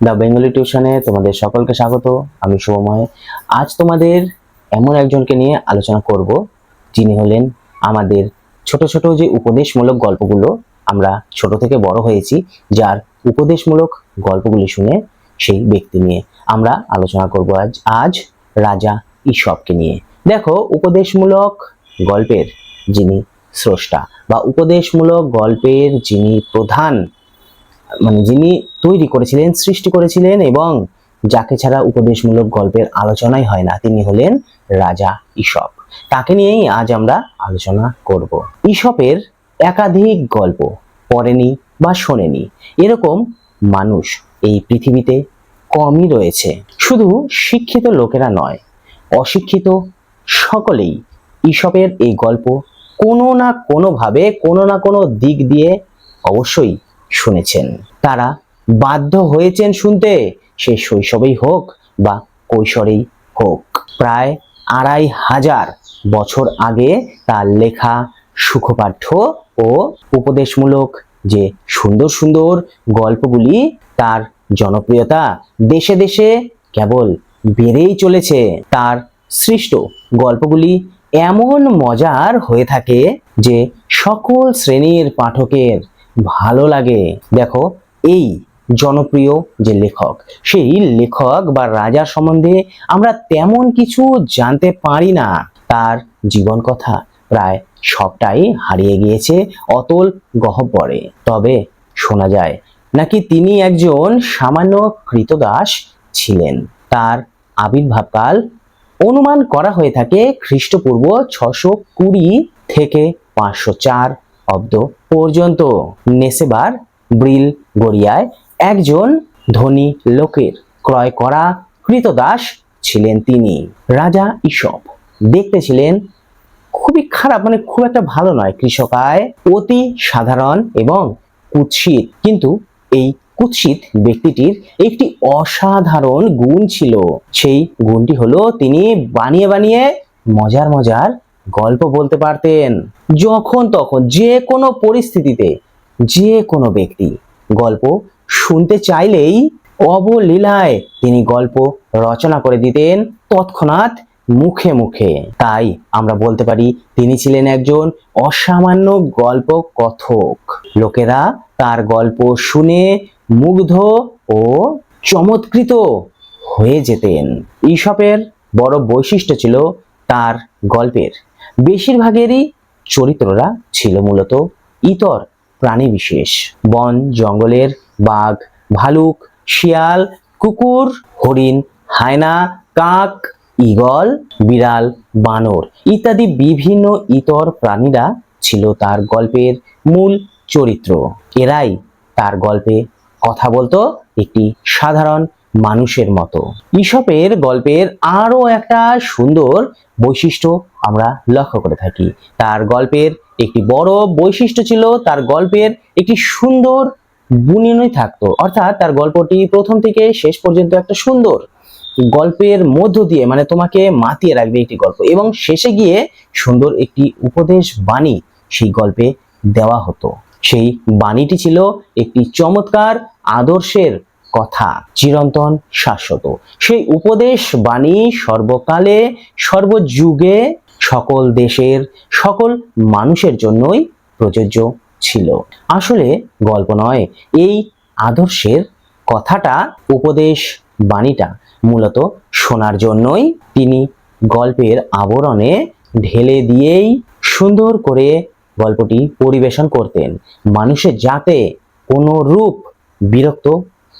The Bengali টিউশনে তোমাদের সকলকে স্বাগত, আমি শুভময়। আজ তোমাদের এমন একজনকে নিয়ে আলোচনা করব, যিনি হলেন আমাদের ছোট ছোট যে উপদেশমূলক গল্পগুলো, আমরা ছোট থেকে বড় হয়েছি, যার উপদেশমূলক গল্পগুলি শুনে সেই ব্যক্তি নিয়ে আমরা আলোচনা করব আজ আজ রাজা ঈশপকে নিয়ে। দেখো, উপদেশমূলক গল্পের যিনি স্রষ্টা বা উপদেশমূলক গল্পের যিনি প্রধান মানে যিনি তৈরি করেছিলেন, সৃষ্টি করেছিলেন এবং যাকে ছাড়া উপদেশমূলক গল্পের আলোচনাই হয় না, তিনি হলেন রাজা ঈশপ তাকে নিয়েই আজ আমরা আলোচনা করব। ঈশপের একাধিক গল্প, পড়েনি বা শোনেনি। এরকম মানুষ এই পৃথিবীতে কমই রয়েছে। শুধু শিক্ষিত লোকেরা নয়, অশিক্ষিত সকলেই ঈশপের এই গল্প কোনো না কোনোভাবে কোনো না কোনো দিক দিয়ে অবশ্যই শুনেছেন। তারা বাধ্য হয়েছেন শুনতে, সে শৈশবেই হোক বা কৈশোরেই হোক। প্রায় আড়াই হাজার বছর আগে তার লেখা সুখপাঠ্য ও উপদেশমূলক যে সুন্দর সুন্দর গল্পগুলি, তার জনপ্রিয়তা দেশে দেশে কেবল বেড়েই চলেছে। তার সৃষ্ট গল্পগুলি এমন মজার হয়ে থাকে যে সকল শ্রেণির পাঠকের ভালো লাগে। দেখো, এই জনপ্রিয় যে লেখক, সেই লেখক বা রাজার সম্বন্ধে আমরা তেমন কিছু জানতে পারি না। তার জীবন কথা প্রায় সবটাই হারিয়ে গিয়েছে, অতল গহ্বরে। তবে শোনা যায়, নাকি তিনি একজন সামান্য কৃতদাস ছিলেন। তার আবির্ভাবকাল অনুমান করা হয়ে থাকে খ্রিস্টপূর্ব ছশো কুড়ি থেকে পাঁচশো চার অব্দ পর্যন্ত। নেসেবার ব্রিল গড়িয়ায় একজন ধনী লোকের ক্রয় করা কৃতদাস ছিলেন তিনি। রাজা ঈশপ দেখতে ছিলেন খুবই খারাপ মানে খুব একটা ভালো নয়। কৃষকায় অতি সাধারণ এবং কুৎসিত, কিন্তু এই কুৎসিত ব্যক্তিটির একটি অসাধারণ গুণ ছিল। সেই গুণটি হলো তিনি বানিয়ে বানিয়ে মজার মজার গল্প বলতে পারতেন যখন তখন, যে কোনো পরিস্থিতিতে, যে কোনো ব্যক্তি। গল্প শুনতে চাইলেই অবলীলায় তিনি গল্প রচনা করে দিতেন তৎক্ষণাৎ মুখে মুখে। তাই আমরা বলতে পারি, তিনি ছিলেন একজন অসামান্য গল্প কথক। লোকেরা তার গল্প শুনে মুগ্ধ ও চমৎকৃত হয়ে যেতেন। ঈশপের বড় বৈশিষ্ট্য ছিল তার গল্পের বেশিরভাগেরই চরিত্ররা ছিল মূলত ইতর প্রাণী বিশেষ। বন, জঙ্গলের বাঘ, ভালুক, শিয়াল, কুকুর, হরিণ, হায়না, কাক, ঈগল, বিড়াল, বানর ইত্যাদি বিভিন্ন ইতর প্রাণীরা ছিল তার গল্পের মূল চরিত্র। এরাই তার গল্পে কথা বলতো একটি সাধারণ মানুষের মতো। ঈশপের গল্পের আরও একটা সুন্দর বৈশিষ্ট্য আমরা লক্ষ্য করে থাকি। তার গল্পের একটি বড় বৈশিষ্ট্য ছিল, তার গল্পের একটি সুন্দর বুনিনই থাকতো। অর্থাৎ তার গল্পটি প্রথম থেকে শেষ পর্যন্ত একটা সুন্দর গল্পের মধ্য দিয়ে মানে তোমাকে মাতিয়ে রাখবে একটি গল্প। এবং শেষে গিয়ে সুন্দর একটি উপদেশ বাণী সেই গল্পে দেওয়া হতো। সেই বাণীটি ছিল একটি চমৎকার আদর্শের কথা। চিরন্তন শাশ্বত। সেই উপদেশ বাণী সর্বকালে, সর্বযুগে সকল দেশের, সকল মানুষের জন্যই প্রযোজ্য ছিল। আসলে গল্প নয়, এই আদর্শের কথাটা, উপদেশ বাণীটা মূলত শোনার জন্যই তিনি গল্পের আবরণে ঢেলে দিয়েই সুন্দর করে গল্পটি পরিবেশন করতেন। মানুষের যাতে কোনো রূপ বিরক্ত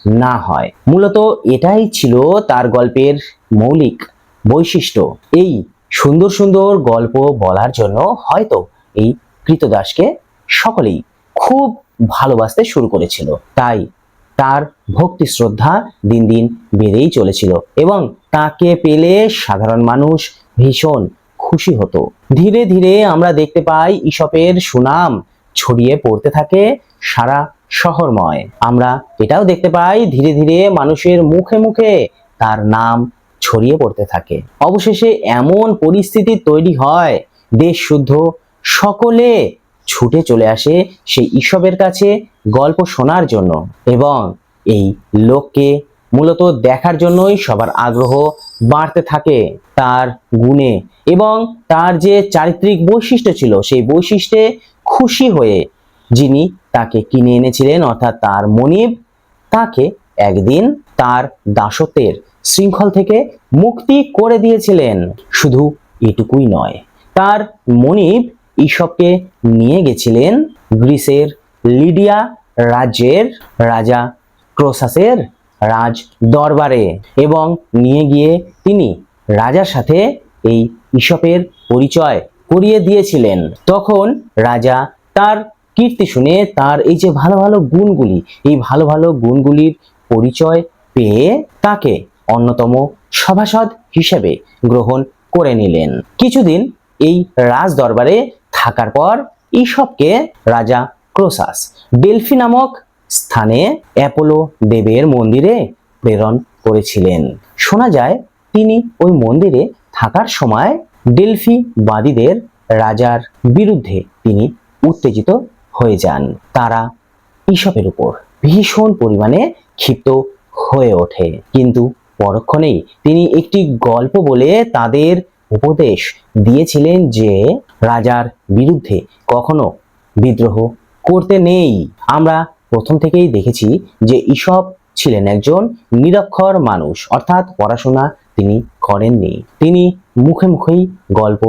না হয়। মূলত এটাই ছিল তার গল্পের মৌলিক বৈশিষ্ট্য। এই সুন্দর সুন্দর গল্প বলার জন্য হয়তো এই কৃতদাসকে সকলেই খুব ভালোবাসতে শুরু করেছিল। তাই তার ভক্তি শ্রদ্ধা দিন দিন বেড়েই চলেছিল এবং তাকে পেলে সাধারণ মানুষ ভীষণ খুশি হতো। ধীরে ধীরে আমরা দেখতে পাই ঈশপের সুনাম ছড়িয়ে পড়তে থাকে সারা শহরময়। আমরা এটাও দেখতে পাই, ধীরে ধীরে মানুষের মুখে মুখে তার নাম ছড়িয়ে পড়তে থাকে। অবশেষে এমন পরিস্থিতি তৈরি হয়, দেশ শুদ্ধ, সকলে ছুটে চলে আসে সেই ঈশপের কাছে গল্প শোনার জন্য এবং এই লোককে মূলত দেখার জন্যই সবার আগ্রহ বাড়তে থাকে তার গুণে এবং তার যে চারিত্রিক বৈশিষ্ট্য ছিল সেই বৈশিষ্ট্যে খুশি হয়ে যিনি তাকে কিনে এনেছিলেন, অর্থাৎ তার মনিব, তাকে একদিন তার দাসত্বের শৃঙ্খল থেকে মুক্তি করে দিয়েছিলেন। শুধু এটুকুই নয়, তার মনিব ঈশপকে নিয়ে গেছিলেন গ্রিসের লিডিয়া রাজ্যের রাজা ক্রোসাসের রাজ দরবারে এবং নিয়ে গিয়ে তিনি রাজার সাথে এই ঈশপের পরিচয় করিয়ে দিয়েছিলেন। তখন রাজা তার কীর্তি শুনে তার এই যে ভালো ভালো গুণগুলি, এই ভালো ভালো গুণগুলির পরিচয় পেয়ে তাকে অন্যতম সভাসদ হিসেবে গ্রহণ করে নিলেন। কিছুদিন এই রাজ দরবারে থাকার পর ঈশপকে রাজা ক্রোসাস ডেলফি নামক স্থানে অ্যাপোলো দেবের মন্দিরে প্রেরণ করেছিলেন। শোনা যায়, তিনি ওই মন্দিরে থাকার সময় ডেলফি বাদীদের রাজার বিরুদ্ধে তিনি উত্তেজিত হয়ে যান। তারা ঈশপের উপর ভীষণ পরিমাণে ক্ষিপ্ত হয়ে ওঠে। কিন্তু পরক্ষণেই তিনি একটি গল্প বলে তাদের উপদেশ দিয়েছিলেন যে, রাজার বিরুদ্ধে কখনো বিদ্রোহ করতে নেই। আমরা প্রথম থেকেই দেখেছি যে ঈশপ ছিলেন একজন নিরক্ষর মানুষ, অর্থাৎ পড়াশোনা তিনি করেননি। তিনি মুখে মুখেই গল্প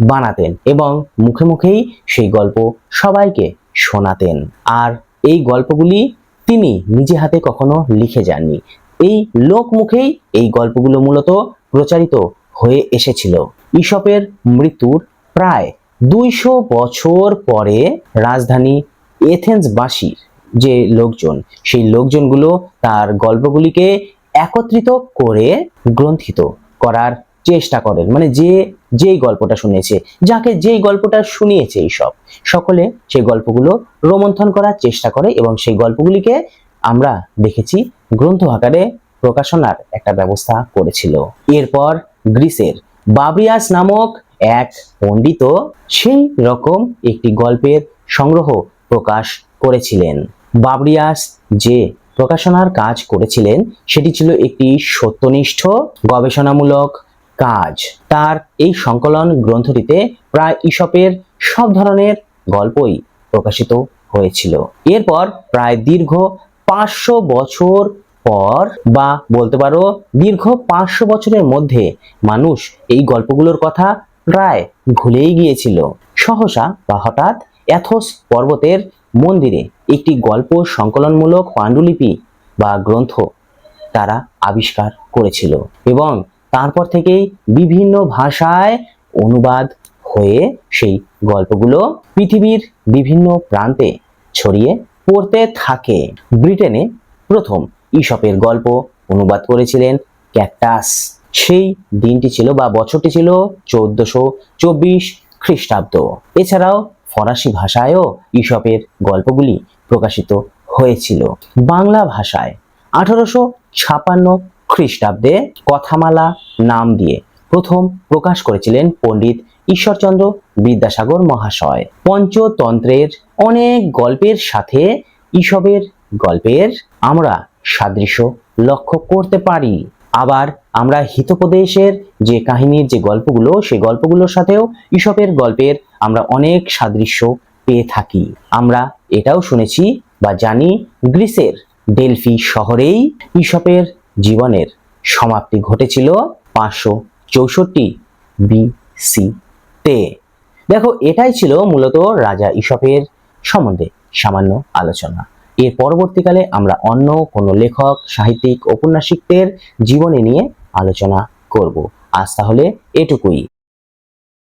বানাতেন এবং মুখে মুখেই সেই গল্প সবাইকে শোনাতেন। আর এই গল্পগুলি তিনি নিজে হাতে কখনো লিখে যাননি। এই লোক মুখেই এই গল্পগুলো মূলত প্রচারিত হয়ে এসেছিল। ঈশপের মৃত্যুর প্রায় দুইশো বছর পরে রাজধানী এথেন্সবাসীর যে লোকজন, সেই লোকজনগুলো তার গল্পগুলিকে একত্রিত করে গ্রন্থিত করার চেষ্টা করেন। মানে যে যেই গল্পটা শুনেছে, যাকে যেই গল্পটা শুনিয়েছে এইসব। সকলে সেই গল্পগুলো রোমন্থন করার চেষ্টা করে এবং সেই গল্পগুলিকে আমরা দেখেছি গ্রন্থ আকারে প্রকাশনার একটা ব্যবস্থা করেছিল। এরপর গ্রিসের বাবরিয়াস নামক এক পণ্ডিত সেই রকম একটি গল্পের সংগ্রহ প্রকাশ করেছিলেন। বাবরিয়াস যে প্রকাশনার কাজ করেছিলেন, সেটি ছিল একটি সত্যনিষ্ঠ, গবেষণামূলক কাজ। তার এই সংকলন গ্রন্থটিতে প্রায় ঈশপের সব ধরনের গল্পই প্রকাশিত হয়েছিল। এরপর প্রায় দীর্ঘ পাঁচশো বছর পর বা বলতে পারো দীর্ঘ পাঁচশো বছরের মধ্যে মানুষ এই গল্পগুলোর কথা প্রায় ভুলেই গিয়েছিল। সহসা বা হঠাৎ অ্যাথোস পর্বতের মন্দিরে একটি গল্প সংকলনমূলক পাণ্ডুলিপি বা গ্রন্থ তারা আবিষ্কার করেছিল এবং তারপর থেকেই বিভিন্ন ভাষায় অনুবাদ হয়ে সেই গল্পগুলো পৃথিবীর বিভিন্ন প্রান্তে ছড়িয়ে পড়তে থাকে। ব্রিটেনে প্রথম ঈশপের গল্প অনুবাদ করেছিলেন ক্যাকটাস। সেই দিনটি ছিল বা বছরটি ছিল চৌদ্দশো চব্বিশ খ্রিস্টাব্দ। এছাড়াও ফরাসি ভাষায়ও ঈশপের গল্পগুলি প্রকাশিত হয়েছিল। বাংলা ভাষায় আঠারোশো ছাপান্ন খ্রিস্টাব্দে কথামালা নাম দিয়ে প্রথম প্রকাশ করেছিলেন পণ্ডিত ঈশ্বরচন্দ্র বিদ্যাসাগর মহাশয়। পঞ্চতন্ত্রের অনেক গল্পের সাথে ঈশপের গল্পের আমরা সাদৃশ্য লক্ষ্য করতে পারি। আবার আমরা হিতোপদেশের যে কাহিনীর যে গল্পগুলো সেই গল্পগুলোর সাথেও ঈশপের গল্পের আমরা অনেক সাদৃশ্য পেয়ে থাকি। আমরা এটাও শুনেছি বা জানি গ্রিসের ডেলফি শহরেই ঈশপের জীবনের সমাপ্তি ঘটেছিল পাঁচশো চৌষট্টি বিসি তে। দেখো, এটাই ছিল মূলত রাজা ইসফের সম্বন্ধে সামান্য আলোচনা। এর পরবর্তীকালে আমরা অন্য কোনো লেখক, সাহিত্যিক, ঔপন্যাসিকদের জীবনী নিয়ে আলোচনা করব। আজ তাহলে এটুকুই।